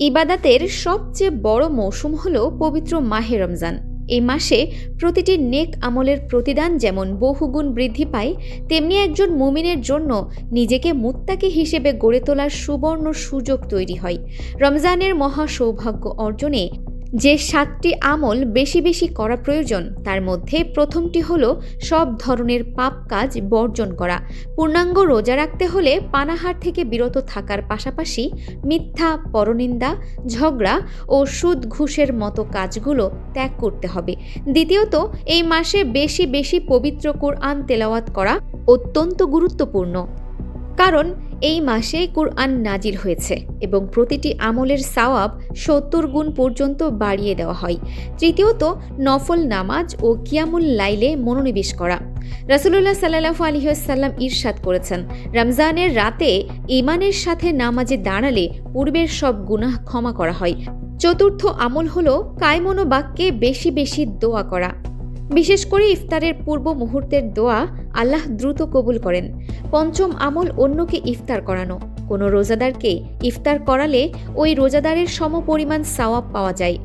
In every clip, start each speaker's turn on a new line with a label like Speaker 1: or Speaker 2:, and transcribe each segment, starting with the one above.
Speaker 1: ইবাদাতের সবচেয়ে বড় মৌসুম হল পবিত্র মাহে রমজান। এই মাসে প্রতিটি নেক আমলের প্রতিদান যেমন বহুগুণ বৃদ্ধি পায়, তেমনি একজন মুমিনের জন্য নিজেকে মুত্তাকি হিসেবে গড়ে তোলার সুবর্ণ সুযোগ তৈরি হয়। রমজানের মহা সৌভাগ্য অর্জনে যে সাতটি আমল বেশি বেশি করা প্রয়োজন, তার মধ্যে প্রথমটি হলো সব ধরনের পাপ কাজ বর্জন করা। পূর্ণাঙ্গ রোজা রাখতে হলে পানাহার থেকে বিরত থাকার পাশাপাশি মিথ্যা, পরনিন্দা, ঝগড়া ও সুদ ঘুষের মতো কাজগুলো ত্যাগ করতে হবে। দ্বিতীয়ত, এই মাসে বেশি বেশি পবিত্র কোরআন তেলাওয়াত করা অত্যন্ত গুরুত্বপূর্ণ। কারণ এই মাসে কুরআন নাজির হয়েছে এবং প্রতিটি আমলের সাওয়াব সত্তর গুণ পর্যন্ত বাড়িয়ে দেওয়া হয়। তৃতীয়ত, নফল নামাজ ও কিয়ামুল লাইলে মনোনিবেশ করা। রাসুলুল্লাহ সাল্লাহু আলহিহাসাল্লাম ইরশাদ করেছেন, রমজানের রাতে ইমানের সাথে নামাজে দাঁড়ালে পূর্বের সব গুনাহ ক্ষমা করা হয়। চতুর্থ আমল হলো কায়মনো বাক্যে বেশি বেশি দোয়া করা। বিশেষ করে ইফতারের পূর্ব মুহূর্তের দোয়া আল্লাহ দ্রুত কবুল করেন। পঞ্চম আমল অন্যকে ইফতার করানো। কোনো রোজাদারকে ইফতার করালে ওই রোজাদারের সমপরিমাণ সাওয়াব পাওয়া যায়।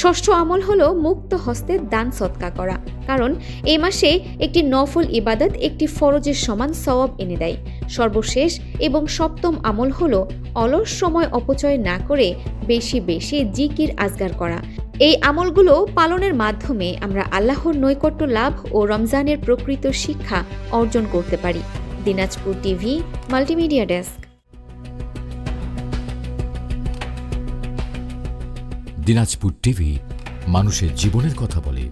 Speaker 1: ষষ্ঠ আমল হলো মুক্ত হস্তে দান সৎকা করা, কারণ এই মাসে একটি নফল ইবাদত একটি ফরজের সমান সওয়াব এনে দেয়। সর্বশেষ এবং সপ্তম আমল হলো অলস সময় অপচয় না করে বেশি বেশি জিকির আজগার করা। এই আমলগুলো পালনের মাধ্যমে আমরা আল্লাহর নৈকট্য লাভ ও রমজানের প্রকৃত শিক্ষা অর্জন করতে পারি। Dinajpur TV multimedia desk.
Speaker 2: Dinajpur TV মানুষের জীবনের কথা বলে।